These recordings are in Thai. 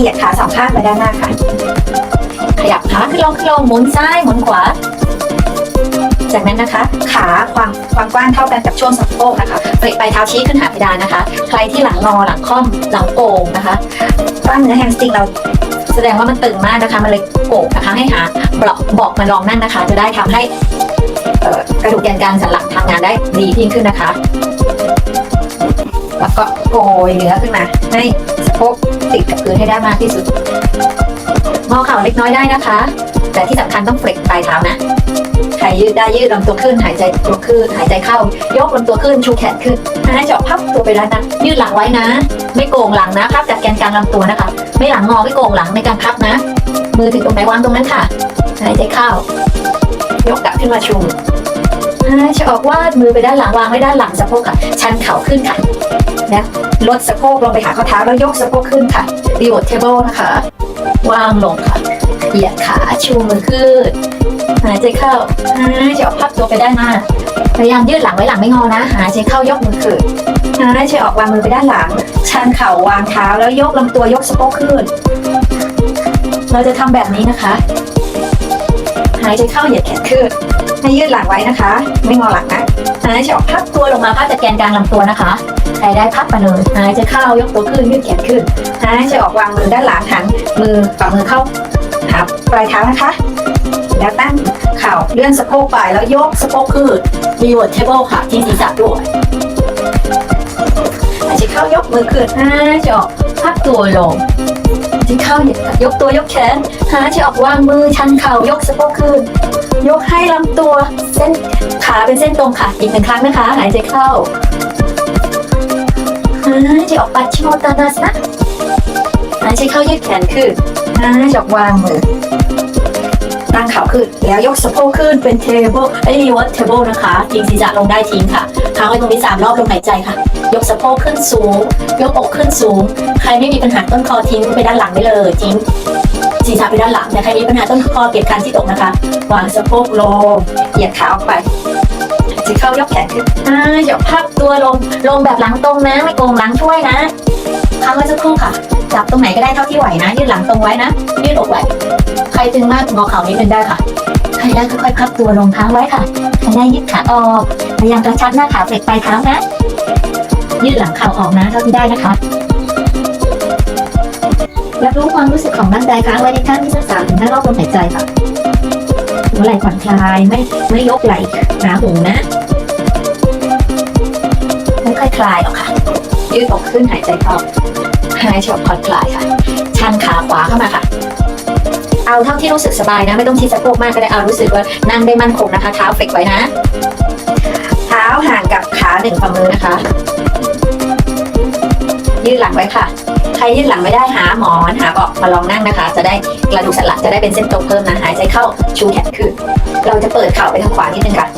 เหยียดขาสองข้างไปด้านหน้าค่ะ ขยับขาขึ้นลงขึ้นลงหมุนซ้ายหมุนขวา จากนั้นนะคะ ขาความความกว้างเท่ากันกับช่วงสะโพกนะคะเฟลกปลายเท้าชี้ขึ้นหาเพดานนะคะ ใครที่หลังงอหลังค่อมหลังโก่งนะคะกล้ามเนื้อแฮมสตริงเราแสดงว่ามันตึงมากนะคะมันเลยโก่งนะคะให้หาเบาะบอกมาลองนั่งนะคะ จะได้ทำให้กระดูกแกนกลางสันหลังทำงานได้ดียิ่งขึ้นนะคะ แล้วก็โกยเนื้อขึ้นมาให้สะโพกติดกับพื้นให้ได้มากที่สุดงอเข่าเล็กน้อยได้นะคะ แต่ที่สำคัญต้องเฟลกปลายเท้านะใครยืดได้ยืดลำตัวขึ้นหายใจตัวขึ้นหายใจเข้า ยกลำตัวขึ้นชูแขนขึ้นหายใจออกพับตัวไปด้านหน้ายืดหลังไว้นะ ไม่โกงหลังนะพับจากแกนกลางลำตัวนะคะ ไม่หลังงอไม่โกงหลังในการพับนะ มือถึงตรงไหนวางตรงนั้นค่ะหายใจเข้ายกกลับขึ้นมาชู หายใจออกวาดมือไปด้านหลังวางไว้ด้านหลังสะโพกค่ะ ชันเข่าขึ้นค่ะนะลดสะโพกลงไปหาข้อเท้าแล้วยกสะโพกขึ้นค่ะดีวอทเทเบิลนะคะ วางลงค่ะ เหยียดขาชูมือขึ้นหายใจเข้าหายใจออกพับตัวไปด้านหน้า พยายามยืดหลังไว้หลังไม่งอนะ หายใจเข้ายกมือขึ้นหายใจออกวางมือไปด้านหลัง ชันเข่าวางเท้าแล้วยกลำตัวยกสะโพกขึ้น เราจะทำแบบนี้นะคะ หายใจเข้าเหยียดแขนขึ้นให้ยืดหลังไว้นะคะ ไม่งอหลังนะหายใจออกพับตัวลงมาพับจากแกนกลางลำตัวนะคะใครได้พับมาเลยหายใจเข้ายกตัวขึ้นยืดแขนขึ้นหายใจออกวางมือด้านหลังหันมือฝ่ามือเข้าหาปลายเท้านะคะแล้วตั้งเข่าเลื่อนสะโพกไปแล้วยกสะโพกขึ้นมีวอร์เทเบิลค่ะที่ศีรษะด้วยหายใจเข้ายกมือขึ้นหายใจออกพักตัวลงหายใจเข้ายกตัวยกแขน หายใจออกวางมือชันเข่ายกสะโพกขึ้น ยกให้ลำตัว เส้นขาเป็นเส้นตรงค่ะ อีกหนึ่งครั้งนะคะ หายใจเข้าหายใจออกปัดชิโมตานาสนะหายใจเข้ายืดแขนขึ้นหายใจออกวางมือตั้งเข่าขึ้น แล้วยกสะโพกขึ้นเป็นเทเบิลไอ้ยวัดเทเบิลนะคะทิ้งศีรษะลงได้ทิ้งค่ะค้างไว้ตรงนี้สามรอบลมหายใจค่ะ ยกสะโพกขึ้นสูง ยกอกขึ้นสูง ใครไม่มีปัญหาต้นคอทิ้งไปด้านหลังได้เลยทิ้ง ศีรษะไปด้านหลังแต่ใครมีปัญหาต้นคอเก็บคันที่ตกนะคะวางสะโพกลงเหยียดขาออกไปจะเข้ายกแขนขึ้นอ่ายกพับตัวลงลงแบบหลังตรงนะ ไม่โกงหลังช่วยนะค้างไว้สักครู่ค่ะจับตรงไหนก็ได้เท่าที่ไหวนะ ยืดหลังตรงไว้นะยืดอกไว้ใครตึงมากงอเข่านิดนึงได้ค่ะใครได้ค่อยๆพับตัวลงค้างไว้ค่ะใครได้ยืดขาออกพยายามกระชับหน้าขาเฟลกปลายเท้านะยืดหลังเข่าออกนะเท่าที่ได้นะคะ รับรู้ความรู้สึกของร่างกายค้างไว้ในท่าที่สักสามถึงห้ารอบลมหายใจค่ะหัวไหล่ผ่อนคลายไม่ไม่ยกไหล่หาหูนะค่อยๆคลายออกค่ะ ยืดอกขึ้นหายใจเข้าหายใจออกผ่อนคลายค่ะ ชันขาขวาเข้ามาค่ะ เอาเท่าที่รู้สึกสบายนะ ไม่ต้องชิดสะโพกมากก็ได้เอารู้สึกว่านั่งได้มั่นคงนะคะ เท้าเฟกไว้นะ เท้าห่างกับขาหนึ่งฝ่ามือนะคะ ยืดหลังไว้ค่ะ ใครยืดหลังไม่ได้หาหมอนหาเบาะมาลองนั่งนะคะ จะได้กระดูกสันหลังจะได้เป็นเส้นตรงเพิ่มนะหายใจเข้าชูแขนขึ้นเราจะเปิดเข่าไปทางขวานิดนึงค่ะ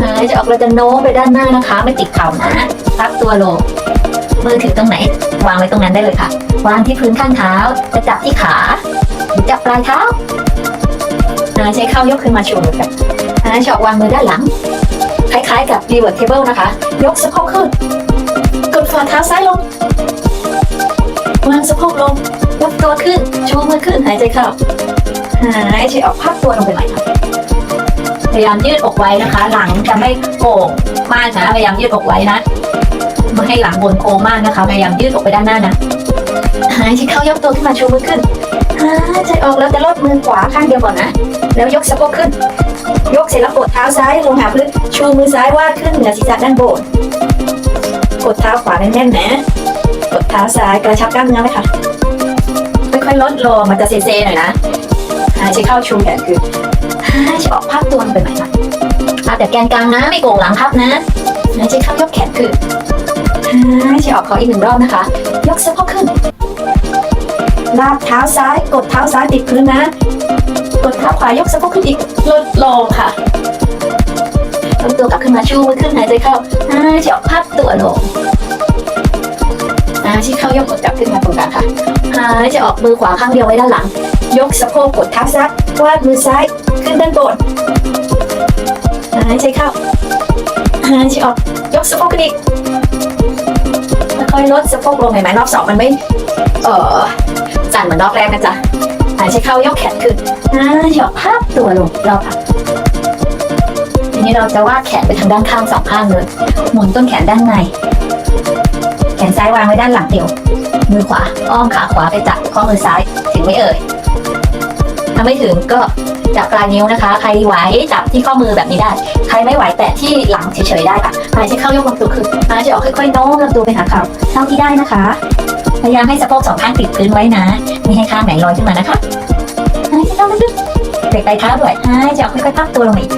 หายใจออกเราจะโน้มไปด้านหน้านะคะ ไม่ติดเข่านะพับตัวลงมือถือตรงไหน วางไว้ตรงนั้นได้เลยค่ะ วางที่พื้นข้างเท้าจะจับที่ขาหรือจับปลายเท้าหายใจเข้ายกขึ้นมาชูมือกันหายใจออกวางมือด้านหลังคล้ายๆกับ reverse table นะคะ ยกสะโพกขึ้นกดฝ่าเท้าซ้ายลง วางสะโพกลงยกตัวขึ้น ชูมือขึ้น หายใจเข้า หายใจออกพับตัวลงไปใหม่ค่ะพยายามยืดอกไว้นะคะ หลังจะไม่โก่งมากนะ พยายามยืดอกไว้นะไม่ให้หลังบนโค้งมากนะคะ พยายามยืดอกไปด้านหน้านะ หายใจเข้ายกตัวขึ้นมาชูมือขึ้น หายใจออกแล้วจะลดมือขวาข้างเดียวก่อนนะ แล้วยกสะโพกขึ้น ยกเสร็จแล้วกดเท้าซ้ายลงหาพื้น ชูมือซ้ายวาดขึ้นเหนือศีรษะด้านบน กดเท้าขวาแน่นๆนะ เท้าซ้ายกระชับกล้ามเนื้อไว้ค่ะค่อยๆลดลงมันจะเซๆหน่อยนะหายใจเข้าชูแขนขึ้นหายใจออกพับตัวลงไปใหม่ค่ะพับแต่แกนกลางนะไม่โก่งหลังพับนะหายใจเข้ายกแขนขึ้นหายใจออกขออีกหนึ่งรอบนะคะ ยกสะโพกขึ้นลากเท้าซ้าย กดเท้าซ้ายติดพื้นนะ กดเท้าขวายกสะโพกขึ้นอีกลดลงค่ะลำตัวกลับขึ้นมาชูมือขึ้นหายใจเข้าหายใจออกพับตัวลง หายใจเข้ายกกดกลับขึ้นมาตรงกลางค่ะหายใจออกมือขวาข้างเดียวไว้ด้านหลัง ยกสะโพกกดเท้าซ้ายวาดมือซ้ายขึ้นด้านบนหายใจเข้าหายใจออกยกสะโพกขึ้นอีกค่อยลดสะโพกลงเห็นไหมรอบสองมันไม่เออจสั่นเหมือนรอบแรกนะจ๊ะหายใจเข้ายกแขนขึ้นอ่าเฉาะภาพตัวลงรอบค่ะทีนี้เราจะวาดแขนไปทางด้านข้างสองข้างเลยหมุนต้นแขนด้านใน แขนซ้ายวางไว้ด้านหลังเอวมือขวาอ้อมขาขวาไปจับข้อมือซ้ายถึงไม่เอ่ยถ้าไม่ถึงก็จับปลายนิ้วนะคะ ใครไหวจับที่ข้อมือแบบนี้ได้ ใครไม่ไหวแตะที่หลังเฉยๆได้ค่ะหายใจเข้ายกลำตัวขึ้นหายใจออกค่อยๆโน้มลำตัวไปหาเขาเท่าที่ได้นะคะ พยายามให้สะโพกสองข้างติดพื้นไว้นะไม่ให้ข้างไหนลอยขึ้นมานะคะหายใจเข้าลึกๆเบรกปลายเท้าด้วยหายใจออกค่อยๆพักตัวลงอีก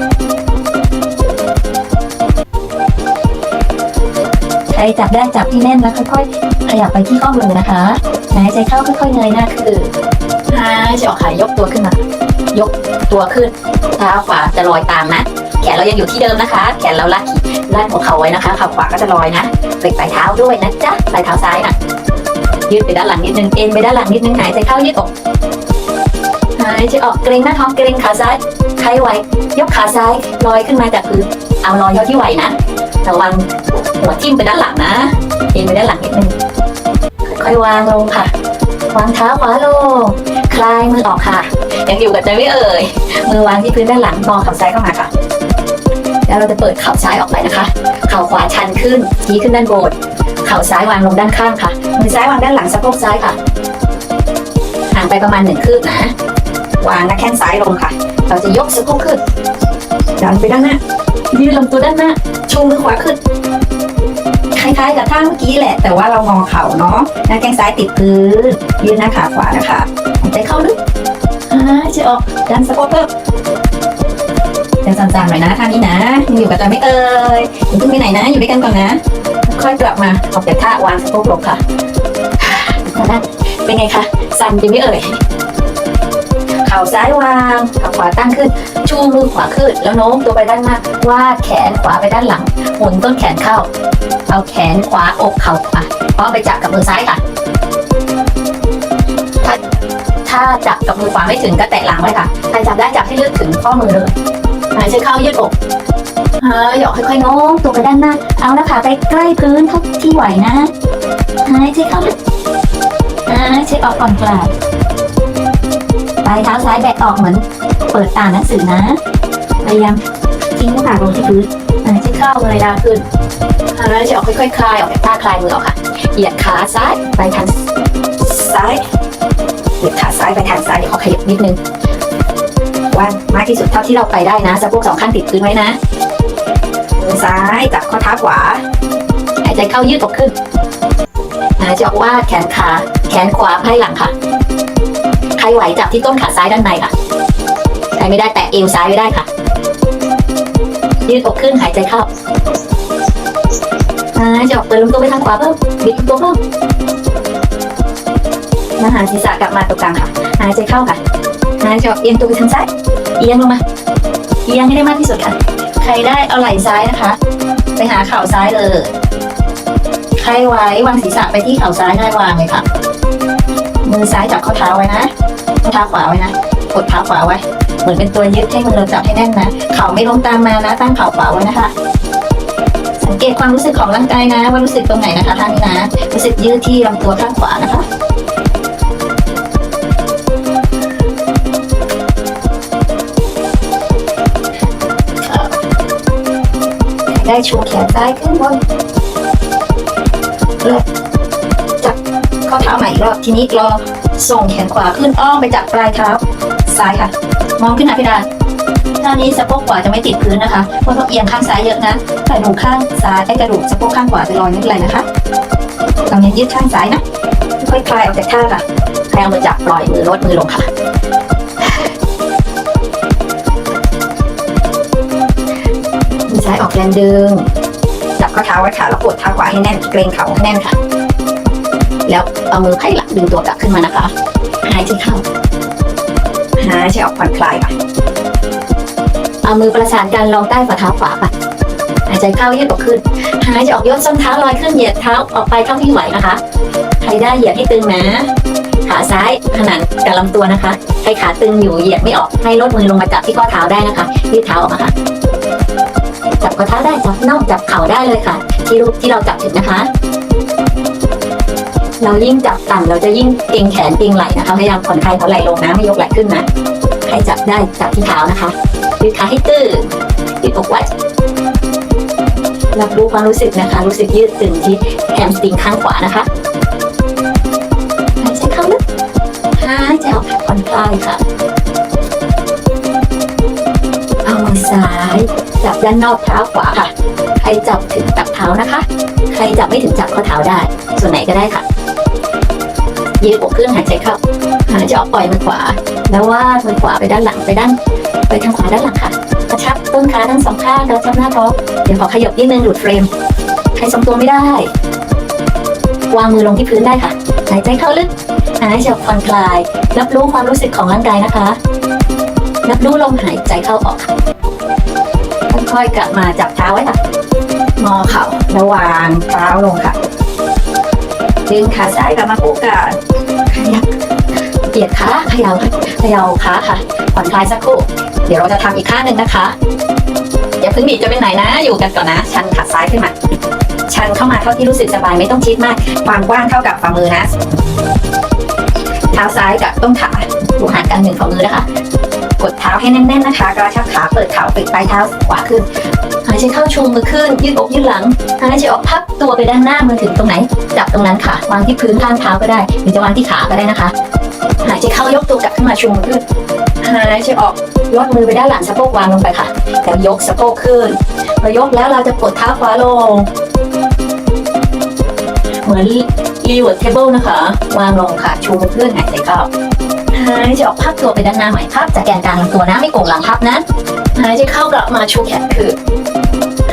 จับได้จับที่แน่นแล้วค่อยๆขยับไปที่ข้อมือนะคะหายใจเข้าค่อยๆเงยหน้าขึ้นหายใจออกขายกตัวขึ้นมายกตัวขึ้นเท้าขวาจะลอยตามนะแขนเรายังอยู่ที่เดิมนะคะ แขนเราลากลากหัวเข่าไว้นะคะขาขวาก็จะลอยนะเบรกปลายเท้าด้วยนะจ๊ะปลายเท้าซ้ายนะยืดไปด้านหลังนิดนึงเอ็นไปด้านหลังนิดนึงหายใจเข้ายืดอกหายใจออกเกรงหน้าท้องเกรงขาซ้ายใครไหวยกขาซ้ายลอยขึ้นมาจากพื้นเอาลอยเท่าที่ไหวนะระวัง หัวทิ่มไปด้านหลังนะเอ็นไปด้านหลังนิดนึงค่อยๆวางลงค่ะ วางเท้าขวาลง คลายมือออกค่ะ ยังอยู่กับใจไม่เอ่ย มือวางที่พื้นด้านหลังมองเข่าซ้ายเข้ามาค่ะ แล้วเราจะเปิดเข่าซ้ายออกไปนะคะ เข่าขวาชันขึ้นชี้ขึ้นด้านบน เข่าซ้ายวางลงด้านข้างค่ะ มือซ้ายวางด้านหลังสะโพกซ้ายค่ะ ห่างไปประมาณหนึ่งคืบนะ วางหน้าแข้งซ้ายลงค่ะ เราจะยกสะโพกขึ้น ดันไปด้านหน้ายืดลำตัวด้านหน้า ชูมือขวาขึ้น คล้ายๆ กับท่าเมื่อกี้แหละ แต่ว่าเรางอเข่าเนาะหน้าแข้งซ้ายติดพื้นยืดหน้าขาขวานะคะหายใจเข้าลึกหายใจออกดันสะโพกเพิ่มยังสั่นๆหน่อยนะท่านี้นะยังอยู่กับจอยไม่เอ่ยอย่าเพิ่งไปไหนนะ อยู่ด้วยกันก่อนนะ ค่อยกลับมาออกจากท่าวางสะโพกลงค่ะ เป็นไงคะสั่นจริงไม่เอ่ย เข่าซ้ายวางเข่าขวาตั้งขึ้น ชูมือขวาขึ้น แล้วโน้มตัวไปด้านหน้าวาดแขนขวาไปด้านหลัง หมุนต้นแขนเข้า เอาแขนขวาอกเข่าขวาพร้อมไปจับกับมือซ้ายค่ะถ้าถ้าจับกับมือขวาไม่ถึงก็แตะหลังไว้ค่ะใครจับได้จับให้ลึกถึงข้อมือเลยหายใจเข้ายืดอกเฮ้ยหยอกค่อยๆโน้มตัวไปด้านหน้า เอานะคะไปใกล้พื้นเท่าที่ไหวนะหายใจเข้าหายใจออกก่อนกลางป ลายเท้าซ้ายแบะออกเหมือนเปิดอ่านหนังสือนะ พยายามทิ้งหน้าผากลงที่พื้นหายใจเข้าเลยดาวขึ้นหายใจออกค่อยๆคลายออกจากท่าคลายมือออกค่ะ เหยียดขาซ้ายไปทางซ้าย เหยียดขาซ้ายไปทางซ้ายเดี๋ยวขอขยับนิดนึงว่างมากที่สุดเท่าที่เราไปได้นะสะโพกสองข้างติดพื้นไว้นะมือซ้ายจับข้อเท้าขวา หายใจเข้ายืดอกขึ้นหายใจออกวาดแขนขา แขนขวาไพ่หลังค่ะ ใครไหวจับที่ต้นขาซ้ายด้านในค่ะใครไม่ได้แตะเอวซ้ายไว้ได้ค่ะ ยืดอกขึ้นหายใจเข้าหายใจออกเปิดลำตัวไปทางขวาเพิ่มบิดตัวเพิ่มมาหาศีรษะกลับมาตรงกลางค่ะ หายใจเข้าค่ะ หายใจออกเอียงตัวไปทางซ้าย เอียงลงมา เอียงให้ได้มากที่สุดค่ะ ใครได้เอาไหล่ซ้ายนะคะ ไปหาเข่าซ้ายเลย ใครไหววางศีรษะไปที่เข่าซ้ายได้วางเลยค่ะ มือซ้ายจับข้อเท้าไว้นะ ข้อเท้าขวาไว้นะกดเท้าขวาไว้ เหมือนเป็นตัวยึดให้มือเราจับให้แน่นนะเข่าไม่ล้มตามมานะ ตั้งเข่าขวาไว้นะคะ สังเกตความรู้สึกของร่างกายนะ ว่ารู้สึกตรงไหนนะคะท่านี้นะรู้สึกยืดที่ลำตัวข้างขวานะคะได้ชูแขนซ้ายขึ้นบนแล้วจับข้อเท้าใหม่อีกรอบทีนี้รอ ส่งแขนขวาขึ้นอ้อมไปจับปลายเท้าซ้ายค่ะ มองขึ้นหาเพดานท่านี้สะโพกขวาจะไม่ติดพื้นนะคะเพราะต้องเอียงข้างซ้ายเยอะนะกระดูกข้างซ้ายไอ้กระดูกสะโพกข้างขวาจะลอยไม่เป็นไรนะคะเราเน้ยืดข้างซ้ายนะค่อยคลายออกจากท่าค่ะคลายเอามือจับปล่อยมือลดมือลงค่ะมือซ้ายออกแรงดึงจับข้อเท้าไว้ค่ะแล้วกดเท้าขวาให้แน่นเกรงเข่าให้แน่นค่ะ แล้วเอามือไพ่หลังดึงตัวกลับขึ้นมานะคะหายใจเข้าหายใจออกผ่อนคลายค่ะเอามือประสานกันรองใต้ฝ่าเท้าขวาค่ะหายใจเข้ายืดอกขึ้นหายใจออกยกส้นเท้าลอยขึ้นเหยียดเท้าออกไปเท่าที่ไหวนะคะใครได้เหยียดให้ตึงนะขาซ้ายขนานกับลำตัวนะคะใครขาตึงอยู่เหยียดไม่ออกให้ลดมือลงมาจับที่ข้อเท้าได้นะคะยืดเท้าออกมาค่ะจับข้อเท้าได้จับน่องจับเข่าได้เลยค่ะ ที่รูปที่เราจับถึงนะคะ เรายิ่งจับต่ำเราจะยิ่งเกรงแขนเกรงไหล่นะคะพยายามผ่อนคลายเขาไหล่ลงนะไม่ยกไหล่ขึ้นนะใครจับได้จับที่เท้านะคะยืดขาให้ตื้นยืดอกไว้รับรู้ความรู้สึกนะคะ รู้สึกยืดตึงที่แฮมสตริงข้างขวานะคะหายใจเข้าลึกหายใจออกผ่อนคลายค่ะเอามือซ้ายจับด้านนอกเท้าขวาค่ะ ใครจับถึงตับเท้านะคะ ใครจับไม่ถึงจับข้อเท้าได้ ส่วนไหนก็ได้ค่ะ ยืดอกขึ้นหายใจเข้าหายใจออกปล่อยมือขวา แล้วว่ามือขวาไปด้านหลังไปด้าน ไปทางขวาด้านหลังค่ะกระชับต้นขาทั้งสองข้างกระชับหน้าท้องเดี๋ยวขอขยับนิดนึงหลุดเฟรมใครทรงตัวไม่ได้ วางมือลงที่พื้นได้ค่ะ หายใจเข้าลึกหายใจออกผ่อนคลาย รับรู้ความรู้สึกของร่างกายนะคะ รับรู้ลมหายใจเข้าออกค่ะค่อยๆกลับมาจับเท้าไว้ค่ะงอเข่าแล้ววางเท้าลงค่ะ ดึงขาซ้ายกลับมาคู่กันขยับเปียดขาเขย่าเขย่าขาค่ะผ่อนคลายสักครู่ เดี๋ยวเราจะทำอีกข้างหนึ่งนะคะ อย่าเพิ่งบีบจะไปไหนนะ อยู่กันก่อนนะ ชันขาซ้ายขึ้นมา ชันเข้ามาเท่าที่รู้สึกสบายไม่ต้องชิดมาก ความกว้างเท่ากับฝ่ามือนะ เท้าซ้ายกับต้นขาอยู่ห่างกันหนึ่งฝ่ามือนะคะ กดเท้าให้แน่นๆนะคะ กระชับขาเปิดเข่าปิดปลายเท้าขวาขึ้น หายใจเข้าชูมือขึ้น ยืดอกยืดหลัง หายใจออกพับตัวไปด้านหน้ามือถึงตรงไหน จับตรงนั้นค่ะ วางที่พื้นข้างเท้าก็ได้ หรือจะวางที่ขาก็ได้นะคะ หายใจเข้ายกตัวกลับขึ้นมาชูมือขึ้น หายใจออกยกมือไปด้านหลังสะโพกวางลงไปค่ะแล้วยกสะโพกขึ้นพอยกแล้วเราจะกดเท้าขวาลง เหมือนรีเวิร์ดเทเบิลนะคะ วางลงค่ะ ชูมือขึ้นหายใจเข้าหายใจออกพับตัวไปด้านหน้าใหม่พับจากแกนกลางลำตัวนะไม่โก่งหลังพับนะหายใจเข้ากลับมาชูแขนขึ้น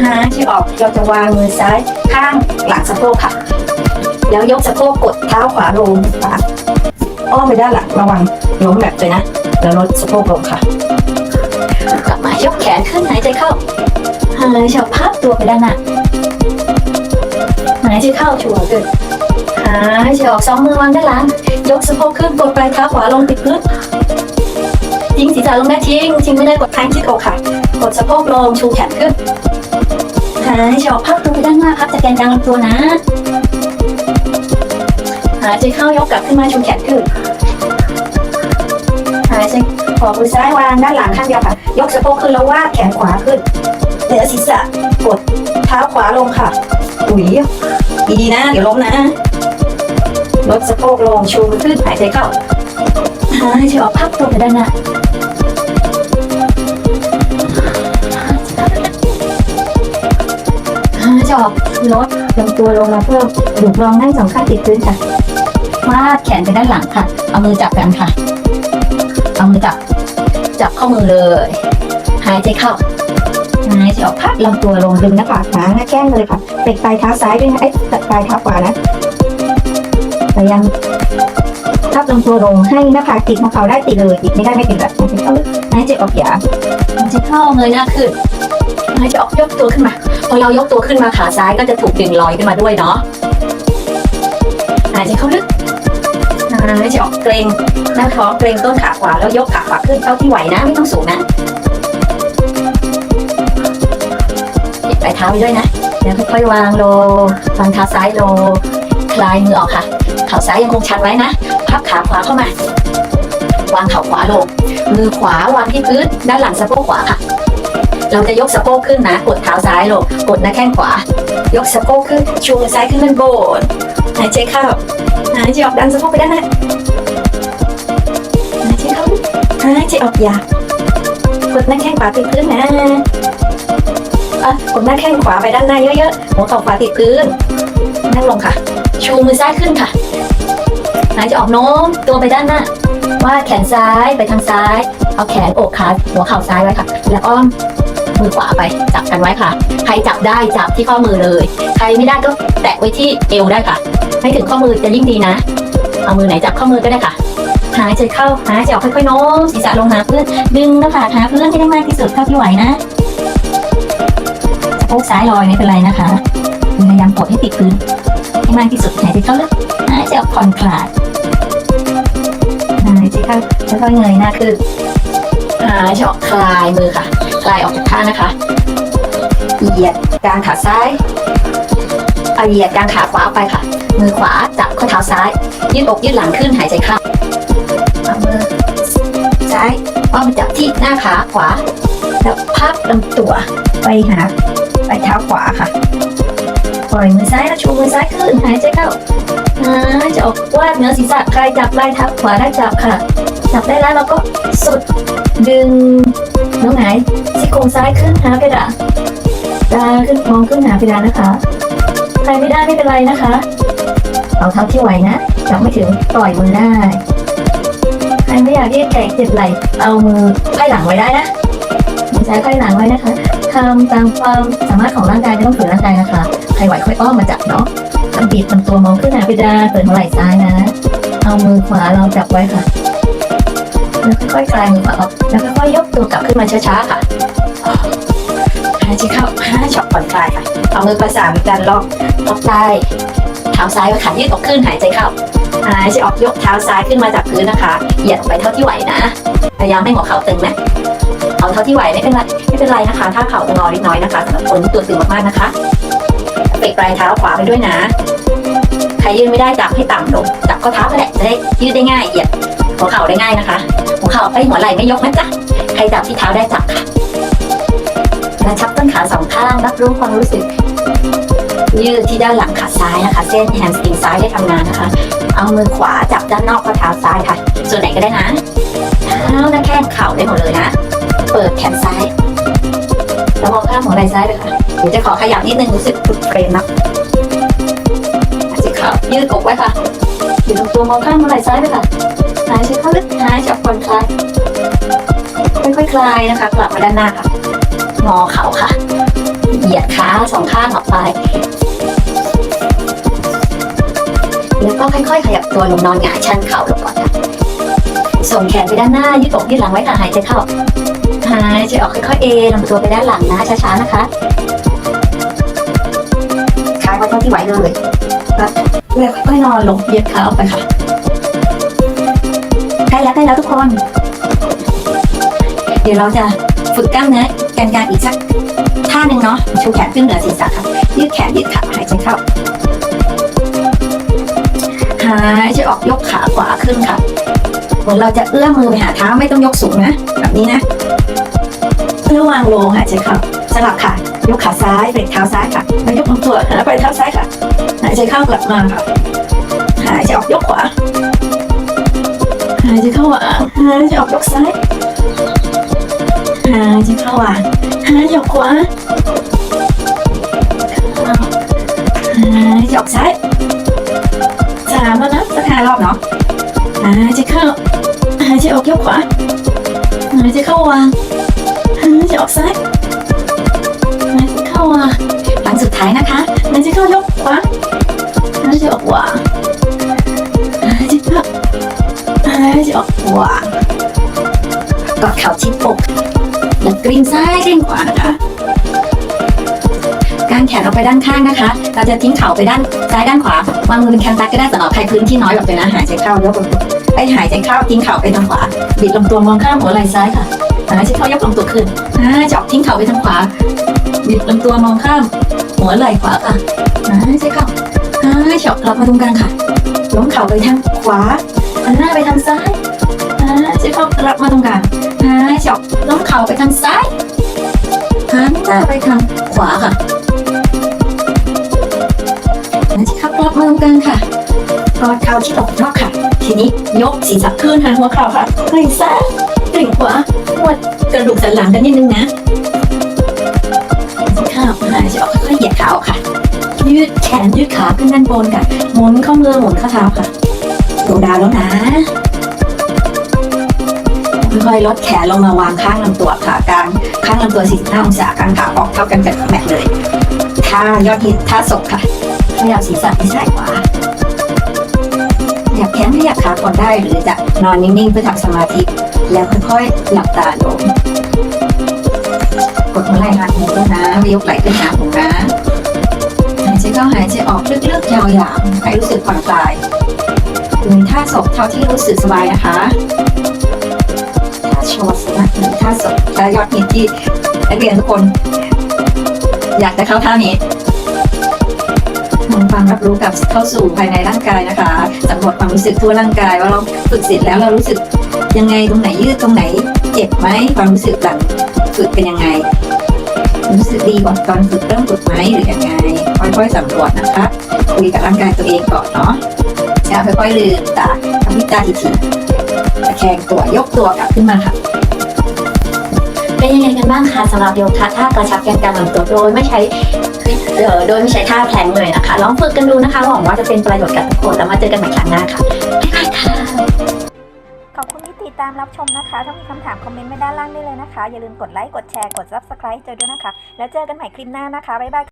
หายใจออกเราจะวางมือซ้ายข้างหลังสะโพกค่ะ แล้วยกสะโพกกดเท้าขวาลงขวาอ้อมไปด้านหลังระวังล้มแบบเลยนะ แล้วลดสะโพกลงค่ะ กลับมายกแขนขึ้นหายใจเข้าหายใจออกพับตัวไปด้านหน้าหายใจเข้าชูหัวขึ้นหายใจออกสองมือวางด้านหลัง ยกสะโพกขึ้นกดปลายเท้าขวาลงติดพื้นทิ้งศีรษะลงได้ทิ้งทิ้งไม่ได้กดค้างที่อกค่ะ กดสะโพกลงชูแขนขึ้นหาย ใจออกพับตัวไปด้านหน้าพับจากแกนกลางลำตัวนะหายใจเข้ายกกลับขึ้นมาชูแขนขึ้นหายใจขอมือซ้ายวางด้านหลังข้างเดียวค่ะ ยกสะโพกขึ้นแล้ววาดแขนขวาขึ้นเหนือศีรษะกดเท้าขวาลงค่ะอุ้ยดีๆนะ เดี๋ยวล้มนะลดสะโพกลงชูขึ้นหายใจเข้าหายใจออกพับตัวไปด้านหน้า จอกลดลำตัวลงมาเพิ่มดุกรองได้สองข้างติดพื้นค่ะวาดแขนไปด้านหลังค่ะ เอามือจับกันค่ะ เอามือจับ จับข้อมือเลย หายใจเข้าหายใจออกพับลำตัวลงดึงหน้าผากหาหน้าแก้มเลยค่ะเป็ดปลายเท้าซ้ายด้วยนะเอ้ยปลายเท้าขวานะพยายามทับลงตัวลงให้หน้าผากติดมาเขาได้ติดเลยติดไม่ได้ไม่ติดแบบหายใจเข้าลึกหายใจออกอย่าหายใจเข้าเงยหน้าขึ้น หายใจออกยกตัวขึ้นมา พอเรายกตัวขึ้นมาขาซ้ายก็จะถูกดึงลอยขึ้นมาด้วยเนาะหายใจเข้าลึกหายใจออกเกรงหน้าท้องเกรงต้นขาขวาแล้วยกขาขวาขึ้นเท่าที่ไหวนะไม่ต้องสูงนะปิดปลายเท้าไปด้วยนะแล้วค่อยๆวางลงวางเท้าซ้ายลงคลายมือออกค่ะ เข่าซ้ายยังคงชันไว้นะ พับขาขวาเข้ามา วางเข่าขวาลง มือขวาวางที่พื้นด้านหลังสะโพกขวาค่ะ เราจะยกสะโพกขึ้นนะ กดเท้าซ้ายลง กดหน้าแข้งขวา ยกสะโพกขึ้น ชูมือซ้ายขึ้นบนโบนหายใจเข้าหายใจออกดันสะโพกไปด้านหน้าหายใจเข้าหายใจออกอยากกดหน้าแข้งขวาติดพื้นนะอะกดหน้าแข้งขวาไปด้านหน้าเยอะๆ หัวเข่าขวาติดพื้น นั่งลงค่ะ ชูมือซ้ายขึ้นค่ะ หายใจออกโน้มตัวไปด้านหน้าวาดแขนซ้ายไปทางซ้าย เอาแขนอกขาหัวเข่าซ้ายไว้ค่ะ แล้วอ้อม มือขวาไป จับกันไว้ค่ะ ใครจับได้จับที่ข้อมือเลย ใครไม่ได้ก็แตะไว้ที่เอวได้ค่ะ ให้ถึงข้อมือจะยิ่งดีนะ เอามือไหนจับข้อมือก็ได้ค่ะ หายใจเข้าหายใจออกค่อยๆโน้มศีรษะลงหาพื้นดึงหน้าผากหาพื้นให้ได้มากที่สุดเท่าที่ไหวนะสะโพกซ้ายลอยไม่เป็นไรนะคะพยายามกดให้ติดพื้นให้มากที่สุดหายใจเข้าลึกหายใจออกผ่อนคลายหายใจเข้าแล้วก็เงยหน้าขึ้นหายใจออกคลายมือค่ะ คลายออกจากข้านะคะ เหยียดกลางขาซ้ายเอาเหยียดกางขาขวาออกไปค่ะ มือขวาจับข้อเท้าซ้าย ยืดอกยืดหลังขึ้นหายใจเข้าเอามือซ้ายเอมจับที่หน้าขาขวา แล้วพับลำตัวไปหาไปเท้าขวาค่ะ ปล่อยมือซ้ายแล้วชูมือซ้ายขึ้นหายใจเข้าหายใจออกวาดเหนือศีรษะใครจับปลายเท้าขวาได้จับค่ะ จับได้แล้วเราก็สุดดึง น้องไหนซี่โครงซ้ายขึ้นหาเพดานตาขึ้นมองขึ้นหาเพดานนะคะใครไม่ได้ไม่เป็นไรนะคะเอาเท่าที่ไหวนะจับไม่ถึงปล่อยมือได้ใครไม่อยากยืดแขนเจ็บไหล่เอามือไพ่หลังไว้ได้นะมือซ้ายไพ่หลังไว้นะคะทำตามความสามารถของร่างกายไม่ต้องฝืนร่างกายนะคะใครไหวค่อยอ้อมมาจับเนาะทำบิดลำตัวมองขึ้นหาเพดานเปิดหัวไหล่ซ้ายนะ เอามือขวาเราจับไว้ค่ะ แล้วค่อยๆคลายมือขวออกแล้วค่อยๆยกตัวกลับขึ้นมาช้าๆค่ะหายใจเข้าห้าช็อตผ่อนคลายค่ะเอามือประสานกันล็อกล็อกใต้เท้าซ้ายไว้ค่ะยืดอกขึ้นหายใจเข้าหายใจออกยกเท้าซ้ายขึ้นมาจากพื้นนะคะเหยียดออกไปเท่าที่ไหวนะพยายามให้หัวเข่าตึงนะเอาเท่าที่ไหวไม่เป็นไรไม่เป็นไรนะคะ ถ้าเข่าจะงอเล็กน้อยนะคะสำหรับคนที่ตัวตึงมากๆนะคะเปกปลายเท้าขวาไปด้วยนะใครยืนไม่ได้จับให้ต่ำลงจับข้อเท้าก็แหละจะได้ยืดได้ง่ายเหยียด หัวเข่าได้ง่ายนะคะ หัวเข่าไปหัวไหล่ไม่ยกนะจ๊ะ ใครจับที่เท้าได้จับค่ะกระชับต้นขาสองข้างรับรู้ความรู้สึก ยืดที่ด้านหลังขาซ้ายนะคะ เส้นแฮมสตริงซ้ายได้ทำงานนะคะ เอามือขวาจับด้านนอกข้อเท้าซ้ายค่ะ ส่วนไหนก็ได้นะเท้าและแข้งเข่าได้หมดเลยนะ เปิดแขนซ้ายแล้วมองข้ามหัวไหล่ซ้ายเลยค่ะเดี๋ยวจะขอขยับนิดนึงรู้สึกปลุดเฟรมนะหายใจเข้ายืดอกไว้ค่ะอยู่ตรงตัวมองข้ามหัวไหล่ซ้ายไปค่ะ หายใจเข้าลึกหายใจออกผ่อนคลายค่อยๆคลายนะคะกลับมาด้านหน้าค่ะงอเข่าค่ะ เหยียดขาสองข้างออกไป แล้วก็ค่อยๆ ขยับตัวลงนอนหงายชันเข่าลงก่อนค่ะส่งแขนไปด้านหน้ายืดอกยืดหลังไว้ค่ะหายใจเข้าหายใจออกค่อยๆเอลำตัวไปด้านหลังนะช้าๆนะคะค้างไว้เท่าที่ไหวเลยแล้วค่อยๆนอนลงเหยียดขาออกไปค่ะ ล้แล้วใกล้แล้วทุกคน เดี๋ยวเราจะฝึกกล้ามเนื้อแกนกลางอีกสักท่าหนึ่งเนาะชูแขนขึ้นเหนือศีรษะค่ะยืดแขนยืดขาหายใจเข้าหายใจออกยกขาขวาขึ้นค่ะเหมือนเราจะเอื้อมมือไปหาเท้าไม่ต้องยกสูงนะ แบบนี้นะเพื่อวางลงหายใจเข้าสลับค่ะ ยกขาซ้ายเบรกเท้าซ้ายค่ะแล้วยกลำตัวหาไปเท้าซ้ายค่ะ หายใจเข้ากลับมาค่ะหายใจออกยกขวา หายใจเข้าวางหายใจออกยกซ้ายหายใจเข้าวางหายใจออกขวาหายใจออกซ้ายสามแล้วนะสักห้ารอบเนาะหายใจเข้าหายใจออกยกขวาหายใจเข้าวางหายใจออกซ้ายหายใจเข้าวางหลังสุดท้ายนะคะหายใจเข้ายกขวาหายใจออกวาายใจออกวากอดเข่าชิดอกแล้วกลิ้งซ้ายกลิ้งขวานะคะการแขนออกไปด้านข้างนะคะ เราจะทิ้งเข่าไปด้านซ้ายด้านขวาวางมือเป็นแคนตัสก็ได้สำหรับใครพื้นที่น้อยแบบนี้นะหายใจเข้ายกลำตัวไปหายใจเข้าทิ้งเข่าไปทางขวา บิดลำตัวมองข้ามหัวไหล่ซ้ายค่ะหายใจเข้ายกลำตัวขึ้นหาจออกทิ้งเข่าไปทางขวา บิดลำตัวมองข้าม หัวไหล่ขวาค่ะหายใจเข้าหายใจอกกลับมาตรงกลางค่ะล้มเข่าไปทางขวา หันหน้าไปทางซ้ายหายใจเข้ากลับมาตรงกลางหายใจออกล้มเข่าไปทางซ้ายหันหน้าไปทางขวาค่ะหายใจเข้ากลับมาตรงกลางค่ะกอดเข่าที่อกนอกค่ะ ทีนี้ยกศีรษะขึ้นหาหัวเข่าค่ะกลิ่งซ้ายกลิ่งขวานวดกระดูกสันหลังกันนิดนึงนะจเข้าวหายใจออกค่อยๆเหยียดขาออกค่ะ ยืดแขนยืดขาขึ้นด้านบนค่ะหมุนข้อมือหมุนข้อเท้าค่ะ ดวงดาวแล้วนะ ค่อยๆลดแขนลงมาวางข้างลำตัวค่ะกลางข้างลำตัว 45 องศากลางขาออกเท่ากันกับแม็กเลยท่ายอดฮิตท่าศกค่ะขยับศีรษะไปซ้ายขวาขยับแขนขยับขาก่อนได้หรือจะนอนนิ่งๆเพื่อทำสมาธิ แล้วค่อยๆหลับตาลงกดหัวไหล่หาหูนะยกไหล่ขึ้นหาหูนะหายใจเข้าหายใจออกลึกๆยาวๆให้รู้สึกผ่อนคลาย ดูท่าศพเท่าที่รู้สึกสบายนะคะท่าโชว์สนะหรือท่าศพท่ายอดฮิตที่นักเรียนทุกคน อยากจะเข้าท่านี้หำความรับรู้กับเข้าสู่ภายในร่างกายนะคะสำรวจความรู้สึกทั่วร่างกาย ว่าเราฝึกเสร็จแล้วเรารู้สึกยังไงตรงไหนยืดตรงไหน เจ็บไหมความรู้สึกหลังฝึกเป็นยังไง รู้สึกดีกว่าตอนฝึกเริ่มฝึกไหมหรือยังไงค่อยๆสำรวจนะคะคุยกับร่างกายตัวเองก่อนเนาะ แล้วค่อยๆลืมตาทำพิจารณาทีๆตะแคงตัวยกตัวกลับขึ้นมาค่ะ เป็นยังไงกันบ้างคะสำหรับโยคะท่ากระชับแกนกลางลำตัวโดยไม่ใช้เอ่อโดยไม่ใช้ท่าแพลงเลยนะคะลองฝึกกันดูนะคะหวังว่าจะเป็นประโยชน์กับทุกคนแล้วมาเจอกันใหม่ครั้งหน้าค่ะบ๊ายบายค่ะขอบคุณที่ติดตามรับชมนะคะ ถ้ามีคำถามคอมเมนต์ไว้ด้านล่างได้เลยนะคะ อย่าลืมกดไลค์กดแชร์กด Subscribe เจอด้วยนะคะ แล้วเจอกันใหม่คลิปหน้านะคะบ๊ายบาย